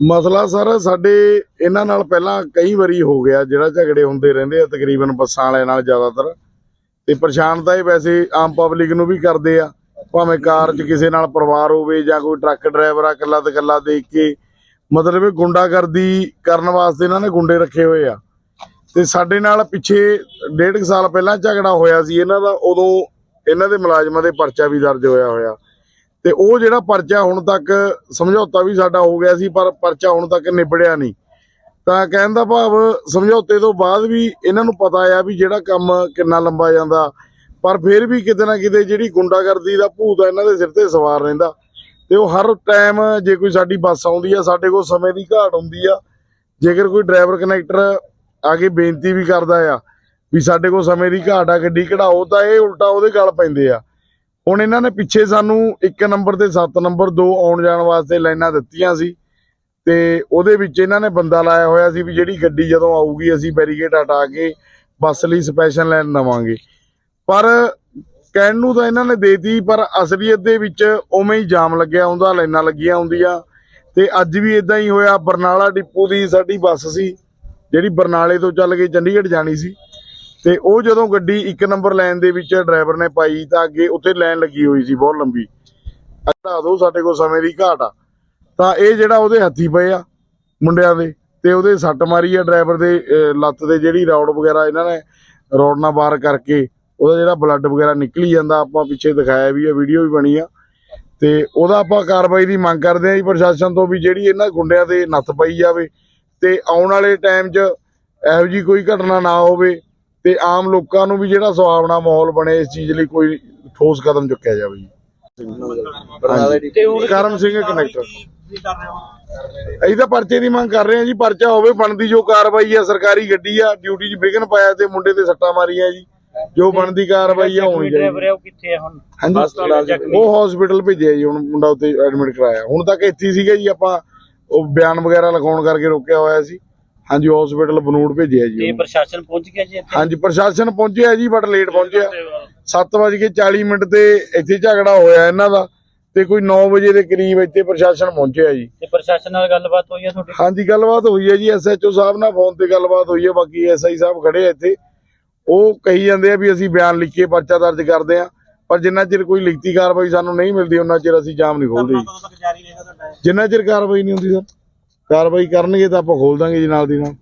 ਮਸਲਾ ਸਰ, ਸਾਡੇ ਇਹਨਾਂ ਨਾਲ ਪਹਿਲਾਂ ਕਈ ਵਾਰੀ ਹੋ ਗਿਆ, ਜਿਹੜਾ ਝਗੜੇ ਹੁੰਦੇ ਰਹਿੰਦੇ ਆ ਤਕਰੀਬਨ ਬੱਸਾਂ ਵਾਲਿਆਂ ਨਾਲ ਜ਼ਿਆਦਾਤਰ। ਤੇ ਪਰੇਸ਼ਾਨ ਤਾਂ ਇਹ ਵੈਸੇ ਆਮ ਪਬਲਿਕ ਨੂੰ ਵੀ ਕਰਦੇ ਆ, ਭਾਵੇਂ ਕਾਰ 'ਚ ਕਿਸੇ ਨਾਲ ਪਰਿਵਾਰ ਹੋਵੇ ਜਾਂ ਕੋਈ ਟਰੱਕ ਡਰਾਈਵਰ ਆ ਇਕੱਲਾ ਤੇ ਇਕੱਲਾ ਦੇਖ ਕੇ। ਮਤਲਬ ਇਹ ਗੁੰਡਾਗਰਦੀ ਕਰਨ ਵਾਸਤੇ ਇਹਨਾਂ ਨੇ ਗੁੰਡੇ ਰੱਖੇ ਹੋਏ ਆ। ਤੇ ਸਾਡੇ ਨਾਲ ਪਿੱਛੇ ਡੇਢ ਕੁ ਸਾਲ ਪਹਿਲਾਂ ਝਗੜਾ ਹੋਇਆ ਸੀ ਇਹਨਾਂ ਦਾ, ਉਦੋਂ ਇਹਨਾਂ ਦੇ ਮੁਲਾਜ਼ਮਾਂ ਦੇ ਪਰਚਾ ਵੀ ਦਰਜ ਹੋਇਆ ਹੋਇਆ। ਤੇ ਉਹ ਜਿਹੜਾ ਪਰਚਾ ਹੁਣ ਤੱਕ ਸਮਝੌਤਾ ਵੀ ਸਾਡਾ ਹੋ ਗਿਆ ਸੀ, ਪਰ ਪਰਚਾ ਹੁਣ ਤੱਕ ਨਿਬੜਿਆ ਨਹੀਂ। ਤਾਂ ਕਹਿਣ ਦਾ ਭਾਵ ਸਮਝੌਤੇ ਤੋਂ ਬਾਅਦ ਵੀ ਇਹਨਾਂ ਨੂੰ ਪਤਾ ਆ ਵੀ ਜਿਹੜਾ ਕੰਮ ਕਿੰਨਾ ਲੰਬਾ ਜਾਂਦਾ, ਪਰ ਫਿਰ ਵੀ ਕਿਤੇ ਨਾ ਕਿਤੇ ਜਿਹੜੀ ਗੁੰਡਾਗਰਦੀ ਦਾ ਭੂਤ ਆ, ਇਹਨਾਂ ਦੇ ਸਿਰ ਤੇ ਸਵਾਰ ਰਹਿੰਦਾ। ਤੇ ਉਹ ਹਰ ਟਾਈਮ ਜੇ ਕੋਈ ਸਾਡੀ ਬੱਸ ਆਉਂਦੀ ਆ, ਸਾਡੇ ਕੋਲ ਸਮੇਂ ਦੀ ਘਾਟ ਹੁੰਦੀ ਆ, ਜੇਕਰ ਕੋਈ ਡਰਾਈਵਰ ਕਨੈਕਟਰ ਆ ਕੇ ਬੇਨਤੀ ਵੀ ਕਰਦਾ ਆ ਵੀ ਸਾਡੇ ਕੋਲ ਸਮੇਂ ਦੀ ਘਾਟ ਆ, ਗੱਡੀ ਕਢਾਓ, ਤਾਂ ਇਹ ਉਲਟਾ ਉਹਦੇ ਗਲ ਪੈਂਦੇ ਆ। ਹੁਣ ਇਹਨਾਂ ਨੇ ਪਿੱਛੇ ਸਾਨੂੰ 1 ਨੰਬਰ ਤੇ 7 ਨੰਬਰ ਦੋ ਆਉਣ ਜਾਣ ਵਾਸਤੇ ਲਾਈਨਾਂ ਦਿੱਤੀਆਂ ਸੀ। ਤੇ ਉਹਦੇ ਵਿੱਚ ਇਹਨਾਂ ਨੇ ਬੰਦਾ ਲਾਇਆ ਹੋਇਆ ਸੀ ਵੀ ਜਿਹੜੀ ਗੱਡੀ ਜਦੋਂ ਆਊਗੀ ਅਸੀਂ ਬੈਰੀਗੇਟ ਹਟਾ ਕੇ ਬੱਸ ਲਈ ਸਪੈਸ਼ਲ ਲਾਈਨ ਦਵਾਂਗੇ। ਪਰ ਕਹਿਣ ਨੂੰ ਤਾਂ ਇਹਨਾਂ ਨੇ ਦੇਤੀ, ਪਰ ਅਸਲੀਅਤ ਦੇ ਵਿੱਚ ਉਵੇਂ ਹੀ ਜਾਮ ਲੱਗਿਆ ਹੁੰਦਾ ਲਾਈਨਾਂ ਲੱਗੀਆਂ ਹੁੰਦੀਆਂ। ਤੇ ਅੱਜ ਵੀ ਇਦਾਂ ਹੀ ਹੋਇਆ, ਬਰਨਾਲਾ ਡਿਪੂ ਦੀ ਸਾਡੀ ਬੱਸ ਸੀ, ਜਿਹੜੀ ਬਰਨਾਲੇ ਤੋਂ ਚੱਲ ਕੇ ਚੰਡੀਗੜ੍ਹ ਜਾਣੀ ਸੀ। ਤੇ ਉਹ ਜਦੋਂ ਗੱਡੀ ਇੱਕ ਨੰਬਰ ਲਾਈਨ ਦੇ ਵਿੱਚ ਡਰਾਈਵਰ ਨੇ ਪਾਈ ਤਾਂ ਅੱਗੇ ਉੱਥੇ ਲਾਈਨ ਲੱਗੀ ਹੋਈ ਸੀ, ਬਹੁਤ ਲੰਬੀ। ਹਟਾ ਦਿਓ ਸਾਡੇ ਕੋਲ ਸਮੇਂ ਦੀ ਘਾਟ ਆ। ਤਾਂ ਇਹ ਜਿਹੜਾ ਉਹਦੇ ਹੱਥੀ ਪਏ ਆ ਮੁੰਡਿਆਂ ਦੇ, ਤੇ ਉਹਦੇ ਸੱਟ ਮਾਰੀ ਆ ਡਰਾਈਵਰ ਦੇ ਲੱਤ ਦੇ ਜਿਹੜੀ ਰੌਡ ਵਗੈਰਾ ਇਹਨਾਂ ਨੇ ਰੌਡ ਨਾਲ ਬਾਹਰ ਕਰਕੇ, ਉਹਦਾ ਜਿਹੜਾ ਬਲੱਡ ਵਗੈਰਾ ਨਿਕਲੀ ਜਾਂਦਾ, ਆਪਾਂ ਪਿੱਛੇ ਦਿਖਾਇਆ ਵੀ ਆ, ਵੀਡੀਓ ਵੀ ਬਣੀ ਆ। ਤੇ ਉਹਦਾ ਆਪਾਂ ਕਾਰਵਾਈ ਦੀ ਮੰਗ ਕਰਦੇ ਆ ਜੀ ਪ੍ਰਸ਼ਾਸਨ ਤੋਂ ਵੀ ਜਿਹੜੀ ਇਹਨਾਂ ਗੁੰਡਿਆਂ ਤੇ ਨੱਥ ਪਈ ਜਾਵੇ, ਤੇ ਆਉਣ ਵਾਲੇ ਟਾਈਮ 'ਚ ਇਹੋ ਜੀ ਕੋਈ ਘਟਨਾ ਨਾ ਹੋਵੇ। ਤੇ ਆਮ ਲੋਕਾਂ ਨੂੰ ਵੀ ਜਿਹੜਾ ਸੁਹਾਵਣਾ ਮਾਹੌਲ ਬਣੇ ਇਸ ਚੀਜ਼ ਲਈ ਕੋਈ ਠੋਸ ਕਦਮ ਚੁੱਕਿਆ ਜਾਵੇ ਜੀ। ਕਰਮ ਸਿੰਘ ਕਨੈਕਟਰ ਅਸੀਂ ਤਾਂ ਪਰਚੇ ਦੀ ਮੰਗ ਕਰ ਰਹੇ ਹਾਂ ਜੀ ਪਰਚਾ ਹੋਵੇ ਬਣਦੀ ਜੋ ਕਾਰਵਾਈ ਆ ਸਰਕਾਰੀ ਗੱਡੀ ਆ ਡਿਊਟੀ 'ਚ ਵਿਘਨ ਪਾਇਆ ਤੇ ਮੁੰਡੇ ਤੇ ਸੱਟਾਂ ਮਾਰੀਆਂ ਜੀ। ਜੋ ਬਣਦੀ ਕਾਰਵਾਈ ਆ ਹੋਣੀ ਚਾਹੀਦੀ ਉਹ ਕਿੱਥੇ ਹੈ ਹੁਣ? ਹਾਂਜੀ। ਉਹ ਹਸਪੀਟਲ ਭੇਜਿਆ ਜੀ ਹੁਣ ਮੁੰਡਾ ਉੱਤੇ ਐਡਮਿਟ ਕਰਾਇਆ। ਹੁਣ ਤੱਕ ਇੱਥੇ ਸੀਗਾ ਜੀ ਆਪਾਂ ਉਹ ਬਿਆਨ ਵਗੈਰਾ ਲਿਖਾਉਣ ਕਰਕੇ ਰੋਕਿਆ ਹੋਇਆ ਸੀ। ਹਾਂਜੀ ਹਸਪੀਟਲ ਬਨੂੜ ਭੇਜਿਆ ਜੀ ਤੇ ਉਹਨੂੰ। ਪ੍ਰਸ਼ਾਸਨ ਪਹੁੰਚ ਗਿਆ ਜੀ ਇੱਥੇ? ਹਾਂਜੀ ਪ੍ਰਸ਼ਾਸਨ ਪਹੁੰਚਿਆ ਜੀ ਬਟ ਲੇਟ ਪਹੁੰਚਿਆ। 7:40 ਮਿੰਟ ਤੇ ਇੱਥੇ ਝਗੜਾ ਹੋਇਆ ਇਹਨਾਂ ਦਾ ਤੇ ਕੋਈ 9 ਵਜੇ ਦੇ ਕਰੀਬ ਇੱਥੇ ਪ੍ਰਸ਼ਾਸਨ ਪਹੁੰਚਿਆ ਜੀ। ਤੇ ਪ੍ਰਸ਼ਾਸਨ ਨਾਲ ਗੱਲਬਾਤ ਹੋਈ ਹੈ ਤੁਹਾਡੀ? ਹਾਂਜੀ ਗੱਲਬਾਤ ਹੋਈ ਹੈ ਜੀ ਐਸਐਚਓ ਸਾਹਿਬ ਨਾਲ ਫੋਨ ਤੇ ਗੱਲਬਾਤ ਹੋਈ ਹੈ ਬਾਕੀ ਐਸਆਈ ਸਾਹਿਬ ਖੜੇ ਆ ਇੱਥੇ। ਉਹ ਕਹੀ ਜਾਂਦੇ ਆ ਵੀ ਅਸੀਂ ਬਿਆਨ ਲਿਖ ਕੇ ਪਰਚਾ ਦਰਜ ਕਰਦੇ ਆ ਪਰ ਜਿੰਨਾ ਚਿਰ ਕੋਈ ਲਿਖਤੀ ਕਾਰਵਾਈ ਸਾਨੂੰ ਨਹੀਂ ਮਿਲਦੀ ਉਹਨਾਂ ਚਿਰ ਅਸੀਂ ਜਾਮ ਨਹੀਂ ਖੋਲਦੇ ਜੀ। ਜਾਰੀ ਰਹੇਗਾ ਤੁਹਾਡਾ ਜਿੰਨਾ ਚਿਰ ਕਾਰਵਾਈ ਨਹੀਂ ਹੁੰਦੀ ਸਰ। ਕਾਰਵਾਈ ਕਰਨਗੇ ਤਾਂ ਆਪਾਂ ਖੋਲ ਦਾਂਗੇ ਜੀ ਨਾਲ ਦੀ ਨਾਲ।